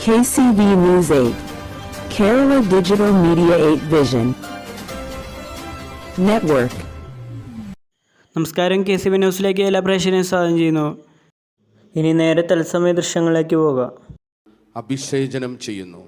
KCV News 8. Kerala Digital Media 8 Vision. Network. നമസ്കാരം K C V ന്യൂസിലേക്ക് എല്ലാ പ്രേക്ഷകരെയും സ്വാഗതം ചെയ്യുന്നു ഇനി നേരെ തത്സമയ ദൃശ്യങ്ങളിലേക്ക് പോകാം അഭിഷേചനം ചെയ്യുന്നു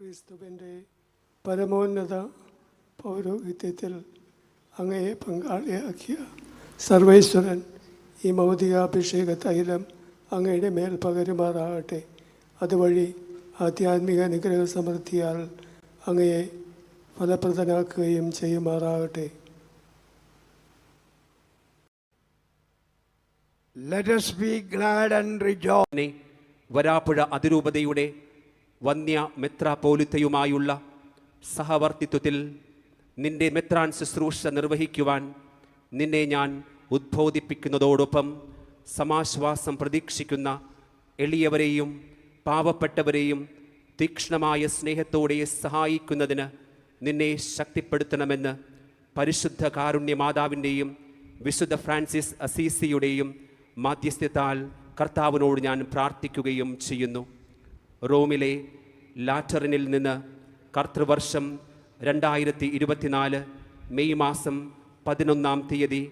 ക്രിസ്തുവിന്റെ പരമോന്നത പൗരോഹിത്യത്തിൽ അങ്ങയെ പങ്കാളിയാക്കിയ സർവേശ്വരൻ ഈ മൗതികാഭിഷേക തൈലം അങ്ങയുടെ മേൽ പകരുമാറാകട്ടെ അതുവഴി ആധ്യാത്മിക അനുഗ്രഹ സമൃദ്ധിയാൽ അങ്ങയെ ഫലപ്രദനാക്കുകയും ചെയ്യുമാറാകട്ടെ Let us be glad and rejoice. Varapuzha അതിരൂപതയുടെ വന്യ മെത്രാപോലിത്തയുമായുള്ള സഹവർത്തിത്വത്തിൽ നിന്റെ മെത്രാൻ ശുശ്രൂഷ നിർവഹിക്കുവാൻ നിന്നെ ഞാൻ ഉദ്ബോധിപ്പിക്കുന്നതോടൊപ്പം സമാശ്വാസം പ്രതീക്ഷിക്കുന്ന എളിയവരെയും പാവപ്പെട്ടവരെയും തീക്ഷ്ണമായ സ്നേഹത്തോടെ സഹായിക്കുന്നതിന് നിന്നെ ശക്തിപ്പെടുത്തണമെന്ന് പരിശുദ്ധ കാരുണ്യ മാതാവിന്റെയും വിശുദ്ധ ഫ്രാൻസിസ് അസീസിയുടെയും മാധ്യസ്ഥ്യത്താൽ കർത്താവിനോട് ഞാൻ പ്രാർത്ഥിക്കുകയും ചെയ്യുന്നു. റോമിലെ ലാറ്ററിനിൽ നിന്ന് കർത്തൃവർഷം രണ്ടായിരത്തി ഇരുപത്തിനാല് മെയ് മാസം പതിനൊന്നാം തീയതി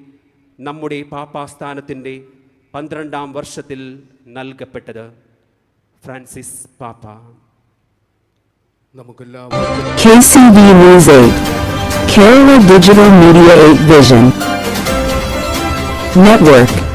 നമ്മുടെ പാപ്പാസ്ഥാനത്തിന്റെ പന്ത്രണ്ടാം വർഷത്തിൽ നൽകപ്പെട്ടത് ഫ്രാൻസിസ് പാപ്പ നമുക്കെല്ലാവർക്കും ഡിജിറ്റൽ മീഡിയ 8. Kerala